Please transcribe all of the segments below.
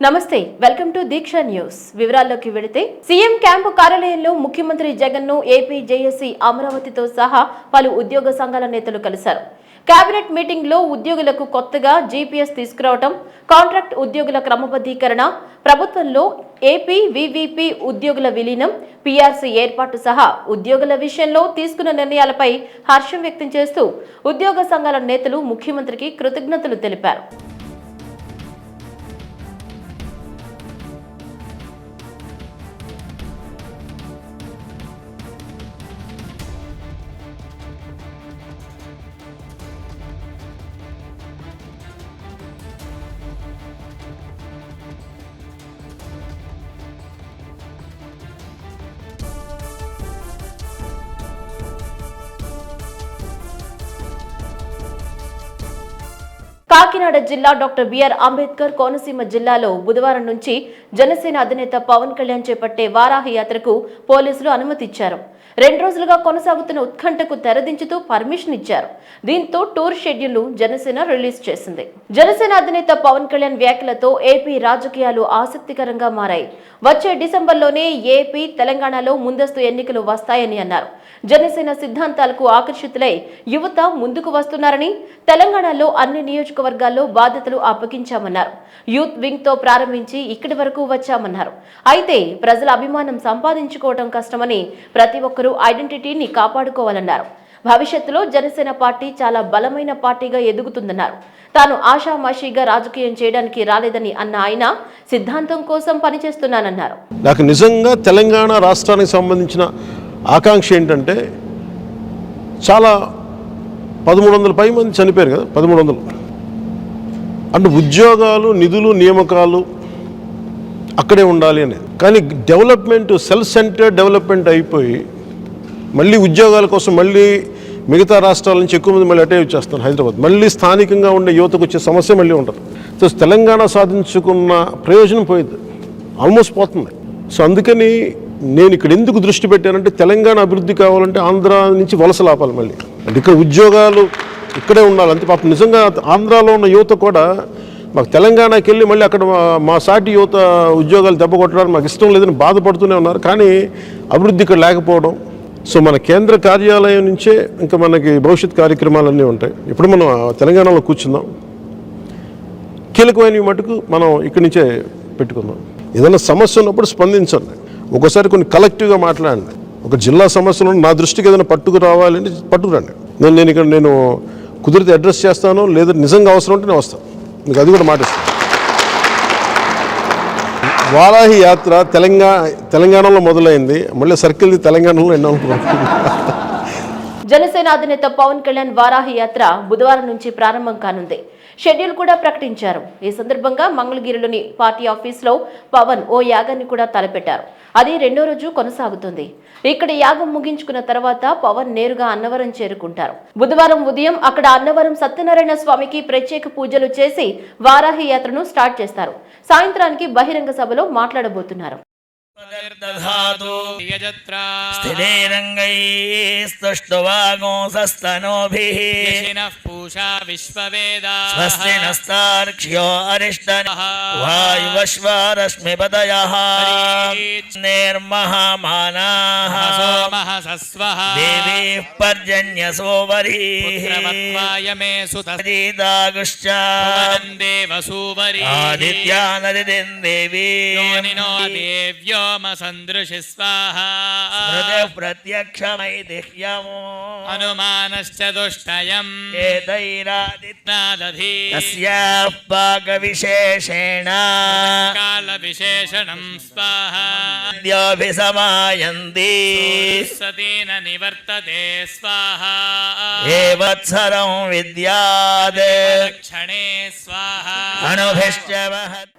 నమస్తే welcome to Deeksha news. వివరాల్లోకి వెళితే సీఎం క్యాంపు కార్యాలయంలో ముఖ్యమంత్రి జగన్ను ఏపీ జేఏసీ అమరావతితో సహా పలు ఉద్యోగ సంఘాల నేతలు కలిశారు. కేబినెట్ మీటింగ్లో ఉద్యోగులకు కొత్తగా జీపీఎస్ తీసుకురావటం కాంట్రాక్ట్ ఉద్యోగుల క్రమబద్ధీకరణ ప్రభుత్వంలో ఏపీ వివిపి ఉద్యోగుల విలీనం పీఆర్సీ ఏర్పాటు సహా ఉద్యోగుల విషయంలో తీసుకున్న నిర్ణయాలపై హర్షం వ్యక్తం చేస్తూ ఉద్యోగ సంఘాల నేతలు ముఖ్యమంత్రికి కృతజ్ఞతలు తెలిపారు. కాకినాడ జిల్లా డాక్టర్ బిఆర్ అంబేద్కర్ కోనసీమ జిల్లాలో బుధవారం నుంచి జనసేన అధినేత పవన్ కళ్యాణ్ చేపట్టే వారాహి యాత్రకు పోలీసులు అనుమతిచ్చారు. రెండు రోజులుగా కొనసాగుతున్న ఉత్కంఠకు తెరదించుతూ పర్మిషన్ ఇచ్చారు. దీంతో టూర్ షెడ్యూల్ జనసేన రిలీజ్ చేసింది. జనసేన అధినేత పవన్ కళ్యాణ్ వ్యాఖ్యలతో ఏపీ రాజకీయాలు ఆసక్తికరంగా మారాయి. వచ్చే డిసెంబర్లోనే ఏపీ తెలంగాణలో ముందస్తు ఎన్నికలు వస్తాయని అన్నారు. జనసేన సిద్ధాంతాలకు ఆకర్షితులై యువత ముందుకు వస్తున్నారని తెలంగాణలో అన్ని నియోజకవర్గాల్లో బాధ్యతలు అప్పగించామన్నారు. యూత్ వింగ్తో ప్రారంభించి ఇక్కడి వరకు వచ్చామన్నారు. అయితే ప్రజల అభిమానం సంపాదించుకోవడం కష్టమని ప్రతి ఒక్కరూ ఐడెంటిటీని కాపాడుకోవాలన్నారు. భవిష్యత్తులో జనసేన పార్టీ చాలా బలమైన పార్టీగా ఎదుగుతుందన్నారు. తాను ఆషామాషీగా రాజకీయం చేయడానికి రాలేదని అన్న ఆయన సిద్ధాంతం కోసం పనిచేస్తున్నానన్నారు. నాకు నిజంగా తెలంగాణ రాష్ట్రానికి సంబంధించిన ఆకాంక్ష ఏంటంటే చాలా పదమూడు వందల పై మంది చనిపోయారు కదా పదమూడు వందలు. అంటే ఉద్యోగాలు నిధులు నియామకాలు అక్కడే ఉండాలి అని కానీ డెవలప్మెంట్ సెల్ఫ్ సెంటర్డ్ డెవలప్మెంట్ అయిపోయి మళ్ళీ ఉద్యోగాల కోసం మళ్ళీ మిగతా రాష్ట్రాల నుంచి ఎక్కువ మంది మళ్ళీ అటే వచ్చేస్తాను హైదరాబాద్. మళ్ళీ స్థానికంగా ఉండే యువతకు వచ్చే సమస్య మళ్ళీ ఉంటుంది. సో తెలంగాణ సాధించుకున్న ప్రయోజనం పోయింది. ఆల్మోస్ట్ పోతుంది. సో అందుకని నేను ఇక్కడ ఎందుకు దృష్టి పెట్టానంటే తెలంగాణ అభివృద్ధి కావాలంటే ఆంధ్ర నుంచి వలస లాపాలి మళ్ళీ. అంటే ఇక్కడ ఉద్యోగాలు ఇక్కడే ఉండాలి. అంతే పాపం నిజంగా ఆంధ్రాలో ఉన్న యువత కూడా మాకు తెలంగాణకి వెళ్ళి మళ్ళీ అక్కడ మా- సాటి యువత ఉద్యోగాలు దెబ్బ కొట్టడానికి మాకు ఇష్టం లేదని బాధపడుతూనే ఉన్నారు. కానీ అభివృద్ధి ఇక్కడ లేకపోవడం సో మన కేంద్ర కార్యాలయం నుంచే ఇంకా మనకి భవిష్యత్ కార్యక్రమాలన్నీ ఉంటాయి. ఇప్పుడు మనం తెలంగాణలో కూర్చుందాం. కీలకమైనవి మటుకు మనం ఇక్కడి నుంచే పెట్టుకుందాం. ఏదైనా సమస్య ఉన్నప్పుడు స్పందించండి. ఒకసారి కొన్ని కలెక్టివ్గా మాట్లాడండి. ఒక జిల్లా సమస్యలు నా దృష్టికి ఏదైనా పట్టుకురావాలంటే పట్టుకురండి. నేను నేను ఇక్కడ నేను కుదిరితే అడ్రస్ చేస్తాను లేదా నిజంగా అవసరం ఉంటే నేను వస్తాను. మీకు అది కూడా మాట వారాహి యాత్ర తెలంగాణ తెలంగాణలో మొదలైంది. మళ్ళీ సర్కిల్ తెలంగాణలో ఎన్నో జనసేన అధినేత పవన్ కళ్యాణ్ వారాహి యాత్ర బుధవారం నుంచి ప్రారంభం కానుంది. షెడ్యూల్ కూడా ప్రకటించారు. ఈ సందర్భంగా మంగళగిరిలోని పార్టీ ఆఫీస్లో పవన్ ఓ యాగాన్ని కూడా తలపెట్టారు. అది రెండో రోజు కొనసాగుతుంది. ఇక్కడ యాగం ముగించుకున్న తర్వాత పవన్ నేరుగా అన్నవరం చేరుకుంటారు. బుధవారం ఉదయం అక్కడ అన్నవరం సత్యనారాయణ స్వామికి ప్రత్యేక పూజలు చేసి వారాహి యాత్రను స్టార్ట్ చేస్తారు. సాయంత్రానికి బహిరంగ సభలో మాట్లాడబోతున్నారు. दधातु स्थिरैरङ्गैस्तुष्टुवागोंसस्तनोभिः यशिनः पूषा विश्ववेदाः। स्वस्ति नस्तार्क्ष्यो अरिष्टनः वायुवश्वारश्मिपदयः। निर्महामानाः। सोमः सस्वः देवीः पर्जन्यसोवरीः। मे सुतः। जीतागुश्च देवसूवरी। आदित्यानदितिं देवी। योनिनो వ్యోమ సందృశి స్వాహ. ప్రత్యక్షమై సతీన నివర్తతే స్వాహా. ఏవత్సరం విద్యాదే. లక్షణే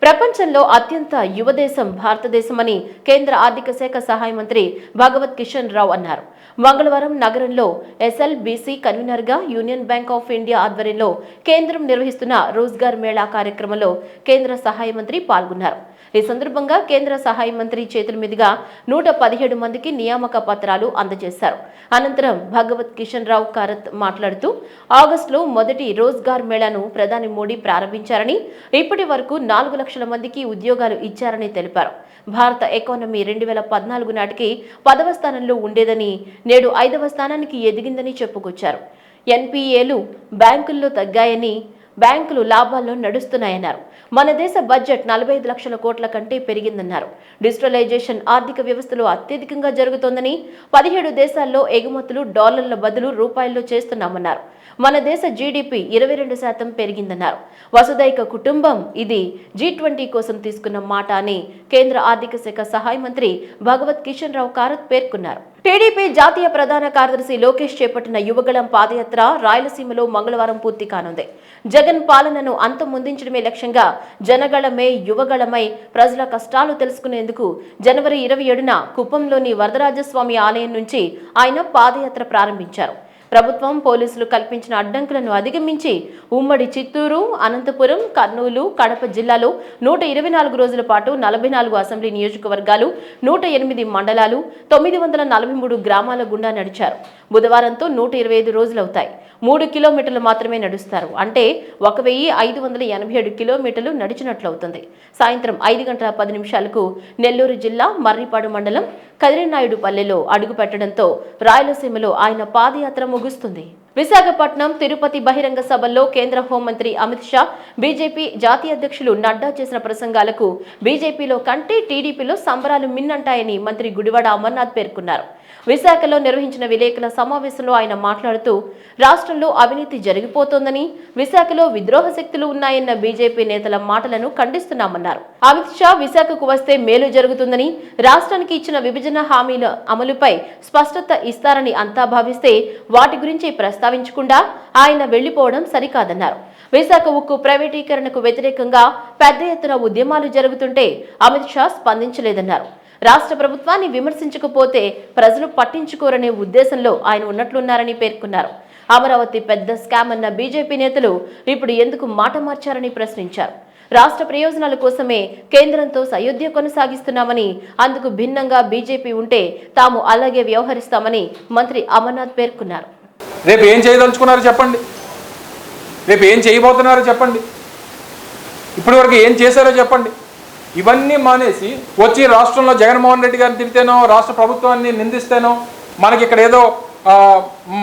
ప్రపంచంలో అత్యంత యువదేశం భారతదేశమని కేంద్ర ఆర్థిక శాఖ సహాయ మంత్రి భగవత్ కిషన్ రావు అన్నారు. మంగళవారం నగరంలో ఎస్ఎల్బీసీ కన్వీనర్గా యూనియన్ బ్యాంక్ ఆఫ్ ఇండియా ఆధ్వర్యంలో కేంద్రం నిర్వహిస్తున్న రోజ్గార్ మేళా కార్యక్రమంలో కేంద్ర సహాయ మంత్రి పాల్గొన్నారు. ఈ సందర్భంగా కేంద్ర సహాయ మంత్రి చేతుల మీదుగా నూట పదిహేడు మందికి నియామక పత్రాలు అందజేశారు. అనంతరం భగవత్ కిషన్ రావు కారత్ మాట్లాడుతూ ఆగస్టులో మొదటి రోజ్గార్ మేళాను ప్రధాని మోడీ ప్రారంభించారని ఇప్పటి వరకు నాలుగు లక్షల మందికి ఉద్యోగాలు ఇచ్చారని తెలిపారు. భారత ఎకానమీ రెండు వేల పద్నాలుగు నాటికి పదవ స్థానంలో ఉండేదని నేడు ఐదవ స్థానానికి ఎదిగిందని చెప్పుకొచ్చారు. ఎన్పీఏలు బ్యాంకుల్లో తగ్గాయని బ్యాంకులు లాభాల్లో నడుస్తున్నాయన్నారు. మన దేశ బడ్జెట్ నలభై ఐదు లక్షల కోట్ల కంటే పెరిగిందన్నారు. డిజిటలైజేషన్ ఆర్థిక వ్యవస్థలో అత్యధికంగా జరుగుతోందని పదిహేడు దేశాల్లో ఎగుమతులు డాలర్ల బదులు రూపాయల్లో చేస్తున్నామన్నారు. మన దేశ జీడిపి ఇరవై రెండు శాతం పెరిగిందన్నారు. వసుదైక కుటుంబం ఇది జీ ట్వంటీ కోసం తీసుకున్న మాట అని కేంద్ర ఆర్థిక శాఖ సహాయ మంత్రి భగవత్ కిషన్ రావు కారత్ పేర్కొన్నారు. టీడీపీ జాతీయ ప్రధాన కార్యదర్శి లోకేష్ చేపట్టిన యువగళం పాదయాత్ర రాయలసీమలో మంగళవారం పూర్తి కానుంది. జగన్ పాలనను అంతమొందించడమే లక్ష్యంగా జనగళమే యువగళమై ప్రజల కష్టాలు తెలుసుకునేందుకు జనవరి ఇరవై ఏడున కుప్పంలోని వరదరాజస్వామి ఆలయం నుంచి ఆయన పాదయాత్ర ప్రారంభించారు. ప్రభుత్వం పోలీసులు కల్పించిన అడ్డంకులను అధిగమించి ఉమ్మడి చిత్తూరు అనంతపురం కర్నూలు కడప జిల్లాలో నూట ఇరవై నాలుగు రోజుల పాటు నలభై నాలుగు అసెంబ్లీ నియోజకవర్గాలు నూట ఎనిమిది మండలాలు తొమ్మిది వందల నలభై మూడు గ్రామాల గుండా నడిచారు. బుధవారంతో నూట ఇరవై ఐదు రోజులవుతాయి. మూడు కిలోమీటర్లు మాత్రమే నడుస్తారు. అంటే ఒక వెయ్యి ఐదు వందల ఎనభై ఏడు కిలోమీటర్లు నడిచినట్లవుతుంది. సాయంత్రం ఐదు గంటల పది నిమిషాలకు నెల్లూరు జిల్లా మర్రిపాడు మండలం కదిరినాయుడు పల్లెలో అడుగు పెట్టడంతో రాయలసీమలో ఆయన పాదయాత్ర ముగుస్తుంది. విశాఖపట్నం తిరుపతి బహిరంగ సభల్లో కేంద్ర హోంమంత్రి అమిత్ షా బీజేపీ జాతీయ అధ్యక్షులు నడ్డా చేసిన ప్రసంగాలకు బీజేపీలో కంటే టీడీపీలో సంబరాలు మిన్నంటాయని మంత్రి గుడివాడ అమర్నాథ్ పేర్కొన్నారు. విశాఖలో నిర్వహించిన విలేకరుల సమావేశంలో ఆయన మాట్లాడుతూ రాష్ట్రంలో అవినీతి జరిగిపోతోందని విశాఖలో విద్రోహ శక్తులు ఉన్నాయన్న బీజేపీ నేతల మాటలను ఖండిస్తున్నామన్నారు. అమిత్ షా విశాఖకు వస్తే మేలు జరుగుతుందని రాష్ట్రానికి ఇచ్చిన విభజన హామీల అమలుపై స్పష్టత ఇస్తారని అంతా భావిస్తే వాటి గురించి ప్రస్తావించకుండా ఆయన వెళ్ళిపోవడం సరికాదన్నారు. విశాఖ ఉక్కు ప్రైవేటీకరణకు వ్యతిరేకంగా పెద్ద ఎత్తున ఉద్యమాలు జరుగుతుంటే అమిత్ షా స్పందించలేదన్నారు. రాష్ట్ర ప్రభుత్వాన్ని విమర్శించకపోతే ప్రజలు పట్టించుకోరనే ఉద్దేశంలో ఆయన ఉన్నట్లున్నారని పేర్కొన్నారు. అమరావతి పెద్ద స్కామ్ అన్న బీజేపీ నేతలు ఇప్పుడు ఎందుకు మాట మార్చారని ప్రశ్నించారు. రాష్ట్ర ప్రయోజనాల కోసమే కేంద్రంతో సయోధ్య కొనసాగిస్తున్నామని అందుకు భిన్నంగా బీజేపీ ఉంటే తాము అలాగే వ్యవహరిస్తామని మంత్రి అమర్నాథ్ పేర్కొన్నారు. రేపు ఏం చేయదలుచుకున్నారో చెప్పండి. రేపు ఏం చేయబోతున్నారో చెప్పండి. ఇప్పటివరకు ఏం చేశారో చెప్పండి. ఇవన్నీ మానేసి వచ్చి రాష్ట్రంలో జగన్మోహన్ రెడ్డి గారిని తిడితేనో రాష్ట్ర ప్రభుత్వాన్ని నిందిస్తేనో మనకి ఇక్కడ ఏదో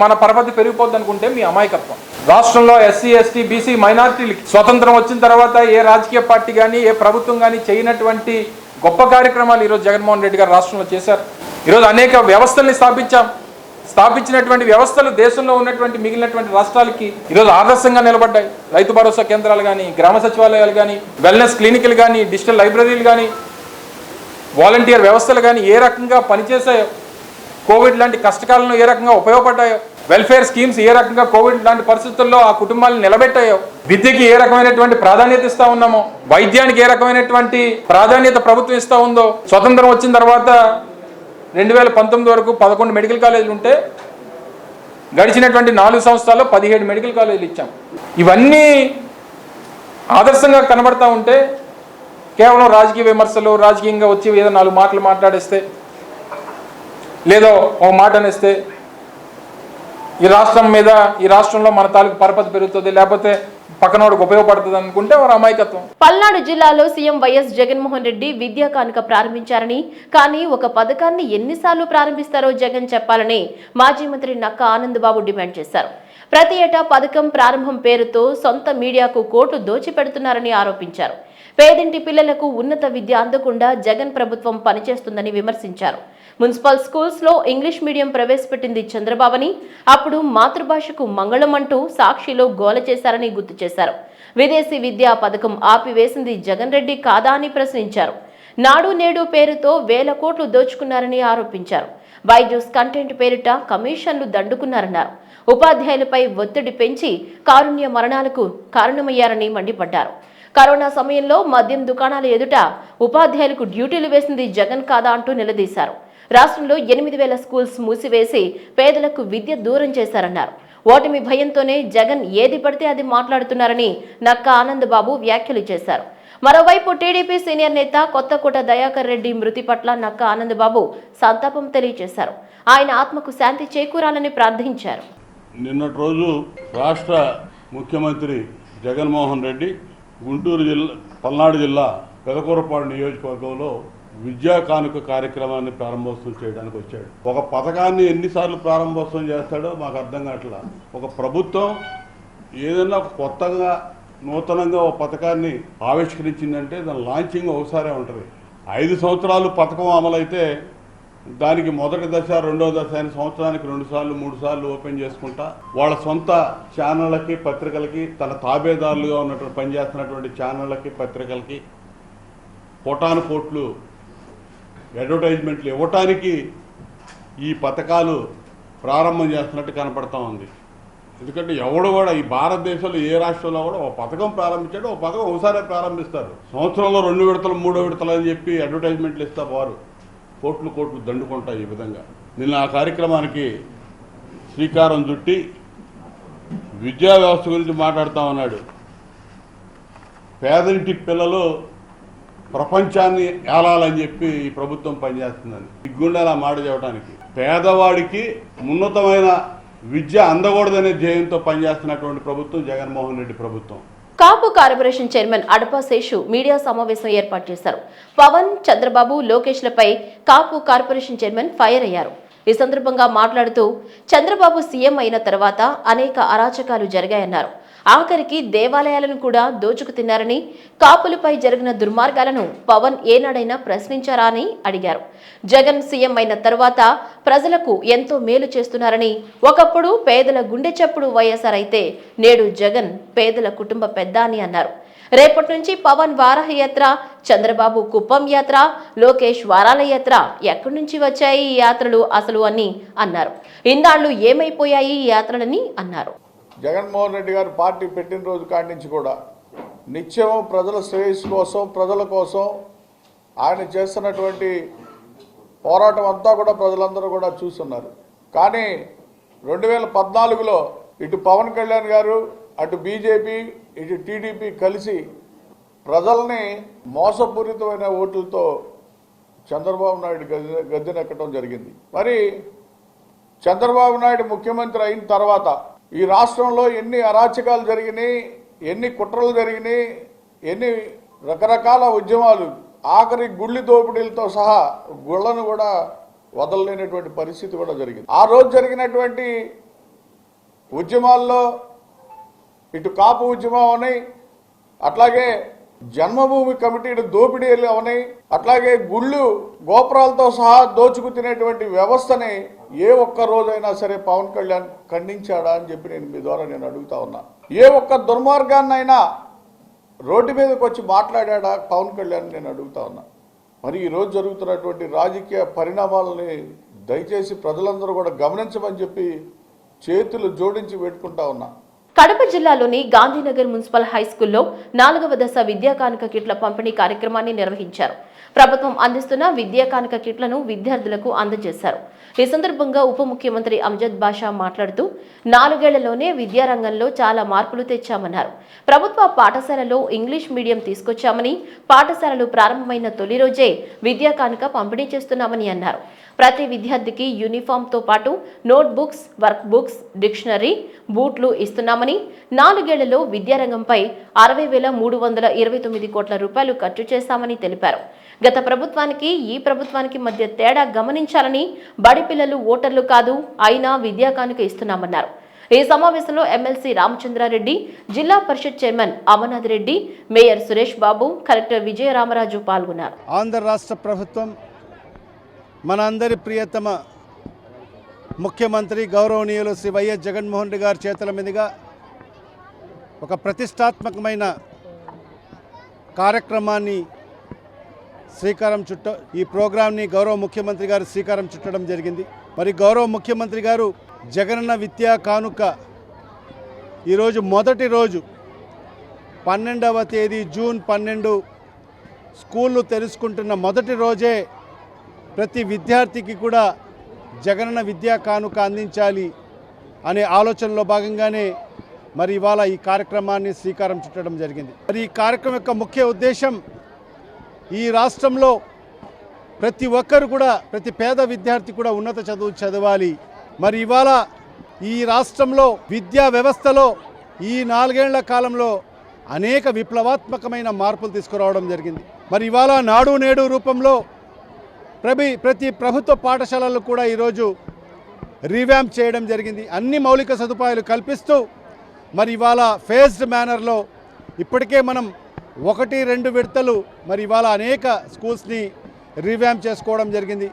మన పరపతి పెరిగిపోద్ది అనుకుంటే మీ అమాయకత్వం. రాష్ట్రంలో ఎస్సీ ఎస్టీ బీసీ మైనార్టీలకి స్వతంత్రం వచ్చిన తర్వాత ఏ రాజకీయ పార్టీ కానీ ఏ ప్రభుత్వం కానీ చేయనటువంటి గొప్ప కార్యక్రమాలు ఈరోజు జగన్మోహన్ రెడ్డి గారు రాష్ట్రంలో చేశారు. ఈరోజు అనేక వ్యవస్థల్ని స్థాపించాం. స్థాపించినటువంటి వ్యవస్థలు దేశంలో ఉన్నటువంటి మిగిలినటువంటి రాష్ట్రాలకి ఈరోజు ఆదర్శంగా నిలబడ్డాయి. రైతు భరోసా కేంద్రాలు కానీ గ్రామ సచివాలయాలు కానీ వెల్నెస్ క్లినిక్లు కానీ డిజిటల్ లైబ్రరీలు కానీ వాలంటీర్ వ్యవస్థలు కానీ ఏ రకంగా పనిచేసాయో కోవిడ్ లాంటి కష్టకాలంలో ఏ రకంగా ఉపయోగపడ్డాయో వెల్ఫేర్ స్కీమ్స్ ఏ రకంగా కోవిడ్ లాంటి పరిస్థితుల్లో ఆ కుటుంబాలను నిలబెట్టాయో విద్యకి ఏ రకమైనటువంటి ప్రాధాన్యత ఇస్తా ఉన్నామో వైద్యానికి ఏ రకమైనటువంటి ప్రాధాన్యత ప్రభుత్వం ఇస్తా ఉందో స్వతంత్రం వచ్చిన తర్వాత రెండు వేల పంతొమ్మిది వరకు పదకొండు మెడికల్ కాలేజీలు ఉంటే గడిచినటువంటి నాలుగు సంవత్సరాల్లో పదిహేడు మెడికల్ కాలేజీలు ఇచ్చాం. ఇవన్నీ ఆదర్శంగా కనబడతా ఉంటే కేవలం రాజకీయ విమర్శలు రాజకీయంగా వచ్చి ఏదో నాలుగు మాటలు మాట్లాడేస్తే లేదో ఒక మాట అనేస్తే ఈ రాష్ట్రం మీద ఈ రాష్ట్రంలో మన తాలూకు పరపతి పెరుగుతుంది లేకపోతే పక్కనోడికి ఉపయోగపడుతుంది అనుకుంటే వారు అమాయకత్వం. పల్నాడు జిల్లాలో సీఎం వైఎస్ జగన్మోహన్ రెడ్డి విద్యా కానుక ప్రారంభించారని కానీ ఒక పథకాన్ని ఎన్నిసార్లు ప్రారంభిస్తారో జగన్ చెప్పాలని మాజీ మంత్రి నక్క ఆనందబాబు డిమాండ్ చేశారు. ప్రతి ఏటా పథకం ప్రారంభం పేరుతో సొంత మీడియాకు కోట్లు దోచిపెడుతున్నారని ఆరోపించారు. పేదింటి పిల్లలకు ఉన్నత విద్య అందకుండా జగన్ ప్రభుత్వం పనిచేస్తుందని విమర్శించారు. మున్సిపల్ స్కూల్స్లో ఇంగ్లీష్ మీడియం ప్రవేశపెట్టింది చంద్రబాబుని. అప్పుడు మాతృభాషకు మంగళం అంటూ సాక్షిలో గోల చేశారని గుర్తు చేశారు. విదేశీ విద్యా పథకం ఆపివేసింది జగన్ రెడ్డి కాదా అని ప్రశ్నించారు. నాడు నేడు పేరుతో వేల కోట్లు దోచుకున్నారని ఆరోపించారు. బైజూస్ కంటెంట్ పేరిట కమిషన్లు దండుకున్నారన్నారు. ఉపాధ్యాయులపై ఒత్తిడి పెంచి కారుణ్య మరణాలకు కారణమయ్యారని మండిపడ్డారు. కరోనా సమయంలో మద్యం దుకాణాల ఎదుట ఉపాధ్యాయులకు డ్యూటీలు వేసింది జగన్ కాదా అంటూ నిలదీశారు. రాష్ట్రంలో ఎనిమిది వేల స్కూల్స్ మూసివేసి పేదలకు విద్య దూరం చేశారన్నారు. ఓటమి భయంతోనే జగన్ ఏది పడితే అది మాట్లాడుతున్నారని నక్క ఆనందబాబు వ్యాఖ్యలు చేశారు. మరోవైపు టీడీపీ సీనియర్ నేత కొత్తకోట దయాకర్ రెడ్డి మృతి పట్ల నక్క ఆనందబాబు సంతాపం తెలియజేశారు. ఆయన ఆత్మకు శాంతి చేకూరాలని ప్రార్థించారు. నిన్నటి రోజు రాష్ట్ర ముఖ్యమంత్రి జగన్మోహన్ రెడ్డి గుంటూరు జిల్లా పల్నాడు జిల్లా పెదకూరపాడు నియోజకవర్గంలో విద్యా కానుక కార్యక్రమాన్ని ప్రారంభోత్సవం చేయడానికి వచ్చాడు. ఒక పథకాన్ని ఎన్నిసార్లు ప్రారంభోత్సవం చేస్తాడో మాకు అర్థం కావట్లా. ఒక ప్రభుత్వం ఏదైనా కొత్తగా నూతనంగా ఒక పథకాన్ని ఆవిష్కరించిందంటే దాని లాంచింగ్ ఒకసారే ఉంటుంది. ఐదు సంవత్సరాలు పథకం అమలైతే దానికి మొదటి దశ రెండో దశ అయిన సంవత్సరానికి రెండు సార్లు మూడు సార్లు ఓపెన్ చేసుకుంటా. వాళ్ళ సొంత ఛానళ్ళకి పత్రికలకి తన తాబేదారులుగా ఉన్నటువంటి పనిచేస్తున్నటువంటి ఛానళ్ళకి పత్రికలకి కోటాను కోట్లు అడ్వర్టైజ్మెంట్లు ఇవ్వటానికి ఈ పథకాలు ప్రారంభం చేస్తున్నట్టు కనపడతా ఉంది. ఎందుకంటే ఎవడు కూడా ఈ భారతదేశంలో ఏ రాష్ట్రంలో కూడా ఒక పథకం ప్రారంభించాడు ఒక పథకం ఒకసారి ప్రారంభిస్తారు. సంవత్సరంలో రెండు విడతలు మూడో విడతలు అని చెప్పి అడ్వర్టైజ్మెంట్లు ఇస్తారు వారు. కోట్లు కోట్లు దండుకుంటాయి ఈ విధంగా. నిన్న ఆ కార్యక్రమానికి శ్రీకారం చుట్టి విద్యా వ్యవస్థ గురించి మాట్లాడుతూ ఉన్నాడు. పేదరింటి పిల్లలు ప్రపంచాన్ని ఏలాలని చెప్పి ఈ ప్రభుత్వం పనిచేస్తుందని. సిగ్గుండేలా మాట చెప్పడానికి. పేదవాడికి ఉన్నతమైన విద్య అందకూడదనే ధ్యేయంతో పనిచేస్తున్నటువంటి ప్రభుత్వం జగన్మోహన్ రెడ్డి ప్రభుత్వం. Kapu corporation chairman Adapa Seshu media సమావేశం ఏర్పాటు చేశారు. పవన్ చంద్రబాబు లోకేష్లపై కాపు కార్పొరేషన్ చైర్మన్ ఫైర్ అయ్యారు. ఈ సందర్భంగా మాట్లాడుతూ చంద్రబాబు సీఎం అయిన తర్వాత అనేక అరాచకాలు జరిగాయన్నారు. ఆఖరికి దేవాలయాలను కూడా దోచుకు తిన్నారని కాపులపై జరిగిన దుర్మార్గాలను పవన్ ఏనాడైనా ప్రశ్నించారా అని అడిగారు. జగన్ సీఎం అయిన తర్వాత ప్రజలకు ఎంతో మేలు చేస్తున్నారని ఒకప్పుడు పేదల గుండె చప్పుడు వైఎస్ఆర్ అయితే నేడు జగన్ పేదల కుటుంబ పెద్ద అని అన్నారు. రేపటి నుంచి పవన్ వారాహ యాత్ర చంద్రబాబు కుప్పం యాత్ర లోకేష్ వారాల యాత్ర ఎక్కడి నుంచి వచ్చాయి ఈ యాత్రలు అసలు అని అన్నారు. ఇన్నాళ్ళు ఏమైపోయాయి ఈ యాత్రలని అన్నారు. జగన్మోహన్ రెడ్డి గారు పార్టీ పెట్టిన రోజు కాడి నుంచి కూడా నిత్యం ప్రజల శ్రేయస్సు కోసం ప్రజల కోసం ఆయన చేస్తున్నటువంటి పోరాటం అంతా కూడా ప్రజలందరూ కూడా చూస్తున్నారు. కానీ రెండు వేల పద్నాలుగులో ఇటు పవన్ కళ్యాణ్ గారు అటు బీజేపీ ఇటు టీడీపీ కలిసి ప్రజల్ని మోసపూరితమైన ఓట్లతో చంద్రబాబు నాయుడు గద్దె గద్దెనెక్కడం జరిగింది. మరి చంద్రబాబు నాయుడు ముఖ్యమంత్రి అయిన తర్వాత ఈ రాష్ట్రంలో ఎన్ని అరాచకాలు జరిగినాయి ఎన్ని కుట్రలు జరిగినాయి ఎన్ని రకరకాల ఉద్యమాలు ఆఖరి గుళ్ళి దోపిడీలతో సహా గుళ్ళను కూడా వదలలేనటువంటి పరిస్థితి కూడా జరిగింది. ఆ రోజు జరిగినటువంటి ఉద్యమాల్లో ఇటు కాపు ఉద్యమం అని అట్లాగే జన్మభూమి కమిటీలు దోపిడీలు అవనాయి అట్లాగే గుళ్ళు గోపురాలతో సహా దోచుకు తినేటువంటి వ్యవస్థని ఏ ఒక్క రోజైనా సరే పవన్ కళ్యాణ్ ఖండించాడా అని చెప్పి నేను మీ ద్వారా నేను అడుగుతా ఉన్నా. ఏ ఒక్క దుర్మార్గాన్నైనా రోడ్డు మీదకి వచ్చి మాట్లాడా పవన్ కళ్యాణ్ నేను అడుగుతా ఉన్నా. మరి ఈరోజు జరుగుతున్నటువంటి రాజకీయ పరిణామాలని దయచేసి ప్రజలందరూ కూడా గమనించమని చెప్పి చేతులు జోడించి పెట్టుకుంటా ఉన్నా. కడప జిల్లాలోని గాంధీనగర్ మున్సిపల్ హై స్కూల్లో నాలుగవ దశ విద్యా కానుక కిట్ల పంపిణీ కార్యక్రమాన్ని నిర్వహించారు. ప్రభుత్వం అందిస్తున్న విద్యా కానుక కిట్లను విద్యార్థులకు అందజేశారు. ఈ సందర్భంగా ఉప ముఖ్యమంత్రి అంజద్ బాషా మాట్లాడుతూ నాలుగేళ్ళలోనే విద్యారంగంలో చాలా మార్పులు తెచ్చామన్నారు. ప్రభుత్వ పాఠశాలలో ఇంగ్లీష్ మీడియం తీసుకొచ్చామని పాఠశాలలు ప్రారంభమైన తొలి రోజే విద్యా కానుక పంపిణీ చేస్తున్నామని అన్నారు. ప్రతి విద్యార్థికి యూనిఫామ్తో పాటు note books work books dictionary బూట్లు ఇస్తున్నామని నాలుగేళ్ళలో విద్యారంగంపై అరవై వేల మూడు వందల ఇరవై తొమ్మిది కోట్ల రూపాయలు ఖర్చు చేశామని తెలిపారు. గత ప్రభుత్వానికి ఈ ప్రభుత్వానికి మధ్య తేడా గమనించాలని బడి పిల్లలు ఓటర్లు కాదు అయినా విద్యా కానుక ఇస్తున్నామన్నారు. ఈ సమావేశంలో MLC Ramachandra Reddy zilla parishad chairman Amarnath Reddy mayor Suresh Babu collector Vijayaramaraju పాల్గొన్నారు. ఆంధ్ర రాష్ట్ర ప్రభుత్వం మన అందరి ప్రియతమ ముఖ్యమంత్రి గౌరవనీయులు శ్రీ వైఎస్ జగన్మోహన్ రెడ్డి గారి చేతుల మీదుగా ఒక ప్రతిష్టాత్మకమైన కార్యక్రమాన్ని శ్రీకారం చుట్ట ఈ ప్రోగ్రాంని గౌరవ ముఖ్యమంత్రి గారు శ్రీకారం చుట్టడం జరిగింది. మరి గౌరవ ముఖ్యమంత్రి గారు జగనన్న విద్యా కానుక ఈరోజు మొదటి రోజు పన్నెండవ తేదీ జూన్ పన్నెండు స్కూళ్ళు తెరుచుకుంటున్న మొదటి రోజే ప్రతి విద్యార్థికి కూడా జగనన్న విద్యా కానుక అందించాలి అనే ఆలోచనలో భాగంగానే మరి ఇవాళ ఈ కార్యక్రమాన్ని శ్రీకారం చుట్టడం జరిగింది. మరి ఈ కార్యక్రమం యొక్క ముఖ్య ఉద్దేశం ఈ రాష్ట్రంలో ప్రతి ఒక్కరు కూడా ప్రతి పేద విద్యార్థి కూడా ఉన్నత చదువు చదవాలి. మరి ఇవాళ ఈ రాష్ట్రంలో విద్యా వ్యవస్థలో ఈ నాలుగేళ్ళ కాలంలో అనేక విప్లవాత్మకమైన మార్పులు తీసుకురావడం జరిగింది. మరి ఇవాళ నాడు నేడు రూపంలో ప్రతి ప్రతి ప్రభుత్వ పాఠశాలలు కూడా ఈరోజు రీవ్యాంప్ చేయడం జరిగింది. అన్ని మౌలిక సదుపాయాలు కల్పిస్తూ మరి ఇవాళ ఫేజ్డ్ మేనర్లో ఇప్పటికే మనం ఒకటి రెండు విడతలు మరి ఇవాళ అనేక స్కూల్స్ని రీవ్యాంప్ చేసుకోవడం జరిగింది.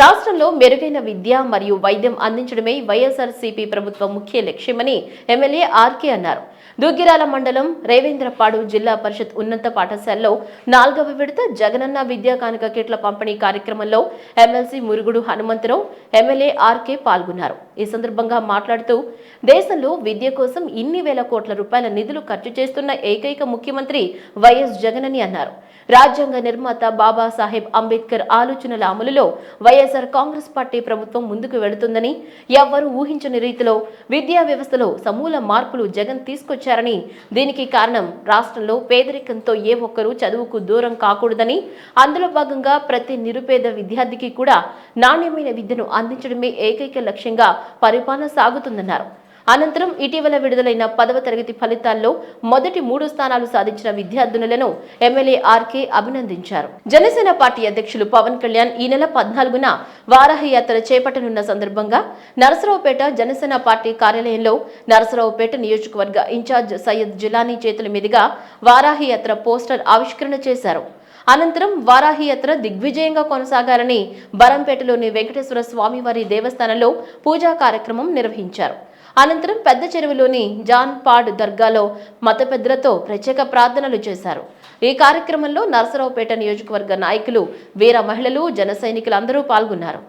రాష్ట్రంలో మెరుగైన విద్య మరియు వైద్యం అందించడమే వైఎస్ఆర్సీపీ ప్రభుత్వ ముఖ్య లక్ష్యమని ఎమ్మెల్యే ఆర్కే అన్నారు. దుగ్గిరాల మండలం రేవేంద్రపాడు జిల్లా పరిషత్ ఉన్నత పాఠశాలలో నాలుగవ విడత జగనన్న విద్యా కానుక కిట్ల పంపిణీ కార్యక్రమంలో MLC Murugudu Hanumantha Rao MLA RK పాల్గొన్నారు. ఈ సందర్భంగా మాట్లాడుతూ దేశంలో విద్య కోసం ఇన్ని వేల కోట్ల రూపాయల నిధులు ఖర్చు చేస్తున్న ఏకైక ముఖ్యమంత్రి వైఎస్ జగన్ అని అన్నారు. రాజ్యాంగ నిర్మాత బాబాసాహెబ్ అంబేద్కర్ ఆలోచనల అమలులో వైఎస్ఆర్ కాంగ్రెస్ పార్టీ ప్రభుత్వం ముందుకు వెళుతుందని ఎవ్వరూ ఊహించని రీతిలో విద్యా వ్యవస్థలో సమూల మార్పులు జగన్ తీసుకొచ్చారని దీనికి కారణం రాష్ట్రంలో పేదరికంతో ఏ ఒక్కరూ చదువుకు దూరం కాకూడదని అందులో భాగంగా ప్రతి నిరుపేద విద్యార్థికి కూడా నాణ్యమైన విద్యను అందించడమే ఏకైక లక్ష్యంగా పరిపాలన సాగుతుందన్నారు. అనంతరం ఇటీవల విడుదలైన పదవ తరగతి ఫలితాల్లో మొదటి మూడు స్థానాలు సాధించిన విద్యార్థినులను ఎమ్మెల్యే ఆర్కే అభినందించారు. జనసేన పార్టీ అధ్యక్షులు పవన్ కళ్యాణ్ ఈ నెల పద్నాలుగున వారాహి యాత్ర చేపట్టనున్న సందర్భంగా నరసరావుపేట జనసేన పార్టీ కార్యాలయంలో నరసరావుపేట నియోజకవర్గ ఇన్ఛార్జ్ సయ్యద్ జిలానీ చేతుల మీదుగా వారాహి యాత్ర పోస్టర్ ఆవిష్కరణ చేశారు. అనంతరం వారాహి యాత్ర దిగ్విజయంగా కొనసాగాలని బరంపేటలోని వెంకటేశ్వర స్వామివారి దేవస్థానంలో పూజా కార్యక్రమం నిర్వహించారు. అనంతరం పెద్ద చెరువులోని జాన్ పాడ్ దర్గాలో మత పెద్దలతో ప్రత్యేక ప్రార్థనలు చేశారు. ఈ కార్యక్రమంలో నరసరావుపేట నియోజకవర్గ నాయకులు వీర మహిళలు జన సైనికులు అందరూ పాల్గొన్నారు.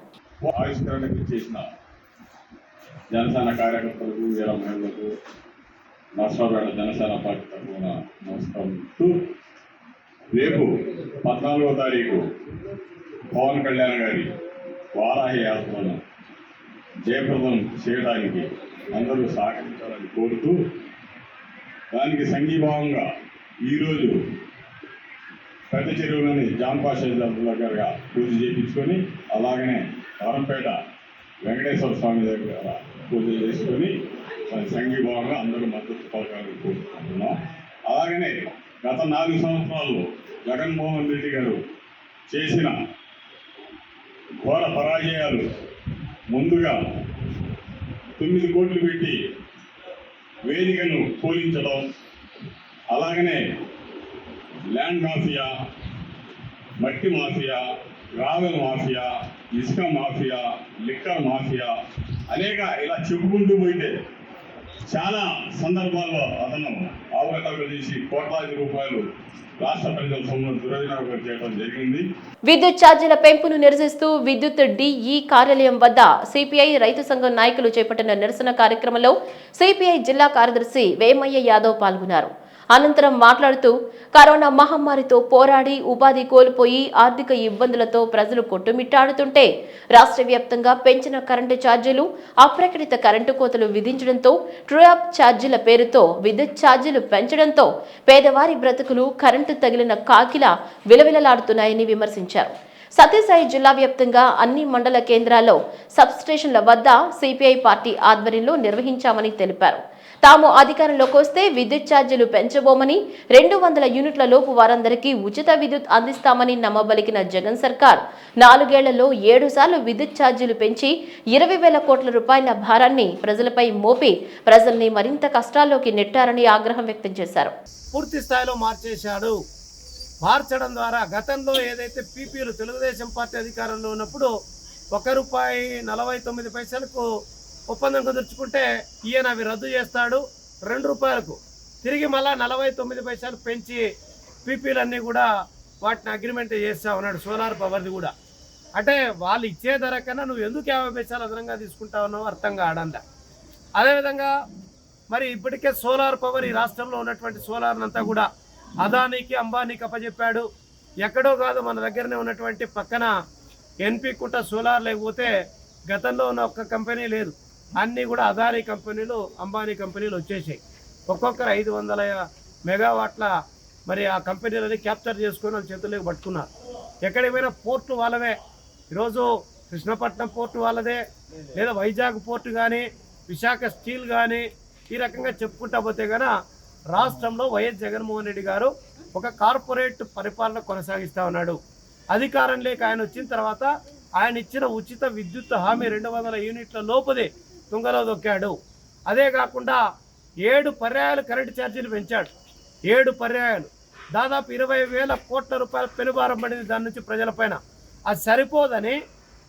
జనసేన కార్యకర్తలకు వీర మహిళలకు నర్సరావుపేట జనసేన పార్టీ తరఫున నమస్కారం రేపు పద్నాలుగో తారీఖు పవన్ కళ్యాణ్ గారి వారాహి యాత్రను జయప్రదం చేయడానికి అందరూ సహకరించాలని కోరుతూ దానికి సంఘీభావంగా ఈరోజు పెద్ద చెరువులోని జాన్ పాషా దగ్గరగా పూజ చేయించుకొని అలాగనే వరంపేట వెంకటేశ్వర స్వామి దగ్గర పూజ చేసుకొని సంఘీభావంగా అందరూ మద్దతు పలకాలని కోరుకుంటున్నాం. అలాగనే గత నాలుగు సంవత్సరాల్లో జగన్మోహన్ రెడ్డి గారు చేసిన ఘోర పరాజయాలు ముందుగా తొమ్మిది కోట్లు పెట్టి వేదికను పోలించడం అలాగనే ల్యాండ్ మాఫియా మట్టి మాఫియా గ్రావెల్ మాఫియా ఇసుక మాఫియా లిక్కర్ మాఫియా అనేక ఇలా చెప్పుకుంటూ పోయితే చాలా సందర్భాల్లో అతను అవగతలు చేసి కోట్లాది రూపాయలు విద్యుత్ ఛార్జీల పెంపును నిరసిస్తూ విద్యుత్ డిఈ కార్యాలయం వద్ద సిపిఐ రైతు సంఘం నాయకులు చేపట్టిన నిరసన కార్యక్రమంలో సిపిఐ జిల్లా కార్యదర్శి వేమయ్య యాదవ్ పాల్గొన్నారు. అనంతరం మాట్లాడుతూ కరోనా మహమ్మారితో పోరాడి ఉపాధి కోల్పోయి ఆర్థిక ఇబ్బందులతో ప్రజలు కొట్టుమిట్టాడుతుంటే రాష్ట్ర వ్యాప్తంగా పెంచిన కరెంటు ఛార్జీలు అప్రకటిత కరెంటు కోతలు విధించడంతో ట్రూయాప్ ఛార్జీల పేరుతో విద్యుత్ ఛార్జీలు పెంచడంతో పేదవారి బ్రతుకులు కరెంటు తగిలిన కాకిలా విలవిలలాడుతున్నాయని విమర్శించారు. సత్యసాయి జిల్లా వ్యాప్తంగా అన్ని మండల కేంద్రాల్లో సబ్స్టేషన్ల వద్ద సిపిఐ పార్టీ ఆధ్వర్యంలో నిర్వహించామని తెలిపారు. తాము అధికారంలోకి వస్తే విద్యుత్ ఛార్జీలు పెంచబోమని రెండు వందల యూనిట్ల లోపు వారందరికీ ఉచిత విద్యుత్ అందిస్తామని నమ్మబలికిన జగన్ సర్కార్ నాలుగేళ్ళలో ఏడు సార్లు విద్యుత్ ఛార్జీలు పెంచి ఇరవై వేల కోట్ల రూపాయల భారాన్ని ప్రజలపై మోపి ప్రజల్ని మరింత కష్టాల్లోకి నెట్టారని ఆగ్రహం వ్యక్తం చేశారు. పూర్తి స్థాయిలో మార్చేశాడు. మార్చడం ద్వారా గతంలో ఏదైతే పీపీలు తెలుగుదేశం పార్టీ అధికారంలో ఉన్నప్పుడు ఒక రూపాయి నలభై తొమ్మిది పైసలకు ఒప్పందం కుదుర్చుకుంటే ఈయన అవి రద్దు చేస్తాడు రెండు రూపాయలకు. తిరిగి మళ్ళా నలభై తొమ్మిది పైసలు పెంచి పీపీలన్నీ కూడా వాటిని అగ్రిమెంట్ చేస్తా ఉన్నాడు సోలార్ పవర్ది కూడా. అంటే వాళ్ళు ఇచ్చే ధర కన్నా నువ్వు ఎందుకు యాభై పైసలు అదనంగా తీసుకుంటా ఉన్నావు అర్థం కాడంట. అదేవిధంగా మరి ఇప్పటికే సోలార్ పవర్ ఈ రాష్ట్రంలో ఉన్నటువంటి సోలార్నంతా కూడా అదానికి అంబానీకి అప్పచెప్పాడు ఎక్కడో కాదు మన దగ్గరనే ఉన్నటువంటి పక్కన ఎన్పి కుట సోలార్ లేకపోతే గతంలో ఉన్న ఒక్క కంపెనీ లేదు. అన్నీ కూడా అదానీ కంపెనీలు అంబానీ కంపెనీలు వచ్చేసాయి. ఒక్కొక్కరు ఐదు వందల మెగావాట్ల మరి ఆ కంపెనీలని క్యాప్చర్ చేసుకొని వాళ్ళ చేతుల్లోకి పట్టుకున్నారు. ఎక్కడికి పోయినా పోర్టు వాళ్ళవే. ఈరోజు కృష్ణపట్నం పోర్టు వాళ్ళదే లేదా వైజాగ్ పోర్టు కానీ విశాఖ స్టీల్ కానీ ఈ రకంగా చెప్పుకుంటా పోతే గన రాష్ట్రంలో వైఎస్ జగన్మోహన్ రెడ్డి గారు ఒక కార్పొరేట్ పరిపాలన కొనసాగిస్తా ఉన్నాడు. అధికారం లేక ఆయన వచ్చిన తర్వాత ఆయన ఇచ్చిన ఉచిత విద్యుత్ హామీ రెండు వందల యూనిట్ల లోపదే తుంగలో దొక్కాడు అదే కాకుండా ఏడు పర్యాయాలు కరెంటు ఛార్జీలు పెంచాడు. ఏడు పర్యాయాలు. దాదాపు ఇరవై వేల కోట్ల రూపాయల పెనుభారం పడింది దాని నుంచి ప్రజలపైన అది సరిపోదని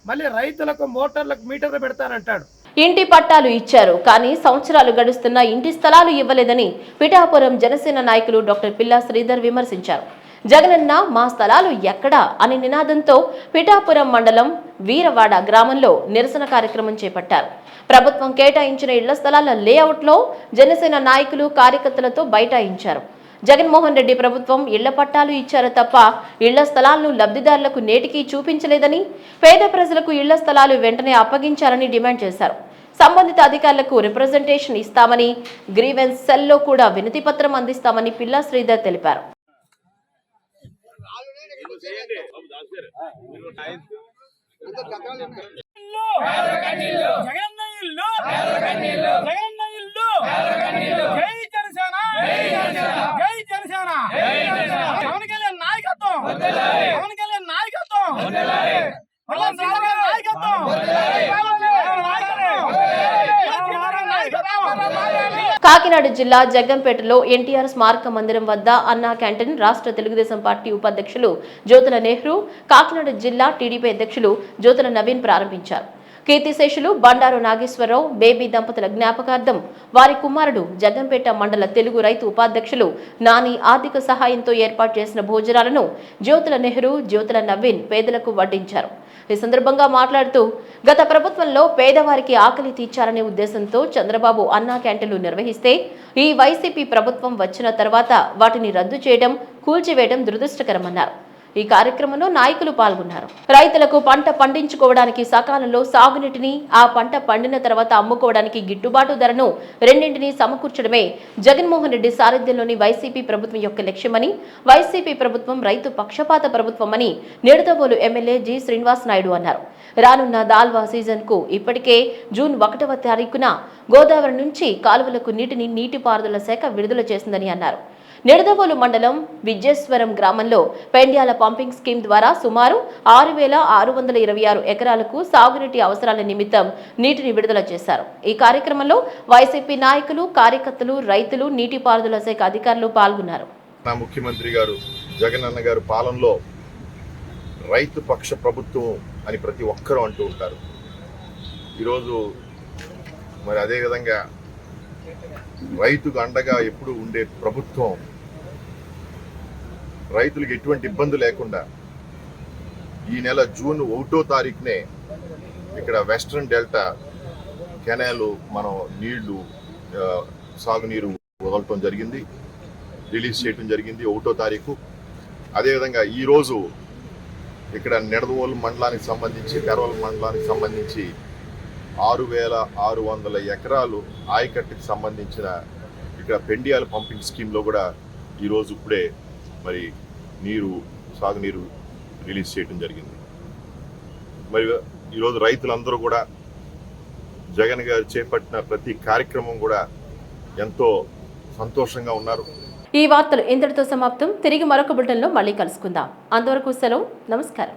మళ్ళీ రైతులకు మోటార్లకు మీటర్లు పెడతానంటాడు. ఇంటి పట్టాలు ఇచ్చారు కానీ సంవత్సరాలు గడుస్తున్న ఇంటి స్థలాలు ఇవ్వలేదని పిఠాపురం జనసేన నాయకులు డాక్టర్ పిల్లా శ్రీధర్ విమర్శించారు. జగనన్న మా స్థలాలు ఎక్కడా అని నినాదంతో పిఠాపురం మండలం వీరవాడ గ్రామంలో నిరసన కార్యక్రమం చేపట్టారు. ప్రభుత్వం కేటాయించిన ఇళ్ళ స్థలాల లేఅవుట్లో జనసేన నాయకులు కార్యకర్తలతో బైఠాయించారు. జగన్మోహన్ రెడ్డి ప్రభుత్వం ఇళ్ళ పట్టాలు ఇచ్చారు తప్ప ఇళ్ళ స్థలాలను లబ్ధిదారులకు నేటికీ చూపించలేదని పేద ప్రజలకు ఇళ్ళ స్థలాలు వెంటనే అప్పగించారని డిమాండ్ చేశారు. సంబంధిత అధికారులకు రిప్రజెంటేషన్ ఇస్తామని గ్రీవెన్స్ సెల్లో కూడా వినతి పత్రం అందిస్తామని పిల్లా శ్రీధర్ తెలిపారు. జగనన్న ఇల్లు జగనన్న ఇల్లు జై జనసేన. జై జనసేన. పవన్ కళ్యాణ్ నాయకత్వం పవన్ కళ్యాణ్ నాయకత్వం పవన్ కళ్యాణ్ నాయకత్వం కాకినాడ జిల్లా జగ్గంపేటలో ఎన్టీఆర్ స్మారక మందిరం వద్ద అన్నా క్యాంటీన్ రాష్ట్ర తెలుగుదేశం పార్టీ ఉపాధ్యక్షులు జ్యోతుల నెహ్రూ కాకినాడ జిల్లా టీడీపీ అధ్యక్షులు జ్యోతుల నవీన్ ప్రారంభించారు. కీర్తిశేషులు బండారు నాగేశ్వరరావు బేబీ దంపతుల జ్ఞాపకార్థం వారి కుమారుడు జగంపేట మండల తెలుగు రైతు ఉపాధ్యక్షులు నాని ఆర్థిక సహాయంతో ఏర్పాటు చేసిన భోజనాలను జ్యోతుల నెహ్రూ జ్యోతుల నవీన్ పేదలకు వడ్డించారు. ఈ సందర్భంగా మాట్లాడుతూ గత ప్రభుత్వంలో పేదవారికి ఆకలి తీర్చాలనే ఉద్దేశంతో చంద్రబాబు అన్నా క్యాంటీన్లు నిర్వహిస్తే ఈ వైసీపీ ప్రభుత్వం వచ్చిన తర్వాత వాటిని రద్దు చేయడం కూల్చివేయడం దురదృష్టకరమన్నారు. ఈ కార్యక్రమంలో నాయకులు పాల్గొన్నారు. రైతులకు పంట పండించుకోవడానికి సకాలంలో సాగునీటిని ఆ పంట పండిన తర్వాత అమ్ముకోవడానికి గిట్టుబాటు ధరను రెండింటినీ సమకూర్చడమే జగన్మోహన్ రెడ్డి సారథ్యంలోని వైసీపీ ప్రభుత్వం యొక్క లక్ష్యమని వైసీపీ ప్రభుత్వం రైతు పక్షపాత ప్రభుత్వమని నిడదవోలు ఎమ్మెల్యే జి శ్రీనివాస్ నాయుడు అన్నారు. రానున్న దాల్వా సీజన్కు ఇప్పటికే జూన్ ఒకటవ తారీఖున గోదావరి నుంచి కాలువలకు నీటిని నీటిపారుదల శాఖ విడుదల చేసిందని అన్నారు. నిడదవోలు మండలం విజేశ్వరం గ్రామంలో పెండ్యాల పంపింగ్ స్కీమ్ ద్వారా సుమారు ఆరు వేల ఆరు వందల ఇరవై ఆరు ఎకరాలకు సాగునీటి అవసరాల నిమిత్తం నీటిని విడుదల చేశారు. ఈ కార్యక్రమంలో వైసీపీ నాయకులు కార్యకర్తలు రైతులు నీటిపారుదల శాఖ అధికారులు పాల్గొన్నారు. నా ముఖ్యమంత్రి గారు జగనన్న గారు పాలనలో రైతు పక్ష ప్రభుత్వం అని ప్రతి ఒక్కరూ అంటూ ఉంటారు. ఈరోజు మరి అదేవిధంగా రైతుకు అండగా ఎప్పుడు ఉండే ప్రభుత్వం రైతులకు ఎటువంటి ఇబ్బంది లేకుండా ఈ నెల జూన్ ఒకటో తారీఖునే ఇక్కడ వెస్ట్రన్ డెల్టా కెనాలు మనం నీళ్ళు సాగునీరు వదలటం జరిగింది రిలీజ్ చేయటం జరిగింది ఒకటో తారీఖు. అదేవిధంగా ఈరోజు ఇక్కడ నిడదవోలు మండలానికి సంబంధించి తెరవల మండలానికి సంబంధించి ఆరు వేల ఆరు వందల ఎకరాలు ఆయకట్టుకు సంబంధించిన ఇక్కడ పెండియాల పంపింగ్ స్కీమ్లో కూడా ఈరోజు ఇప్పుడే మరి నీరు సాగునీరు రిలీజ్ చేయడం జరిగింది. మరి ఈరోజు రైతులందరూ కూడా జగన్ గారు చేపట్టిన ప్రతి కార్యక్రమం కూడా ఎంతో సంతోషంగా ఉన్నారు. ఈ వార్తలు ఇంతటితో సమాప్తం. తిరిగి మరొక బులెటిన్లో మళ్ళీ కలుసుకుందాం. అంతవరకు సెలవు. నమస్కారం.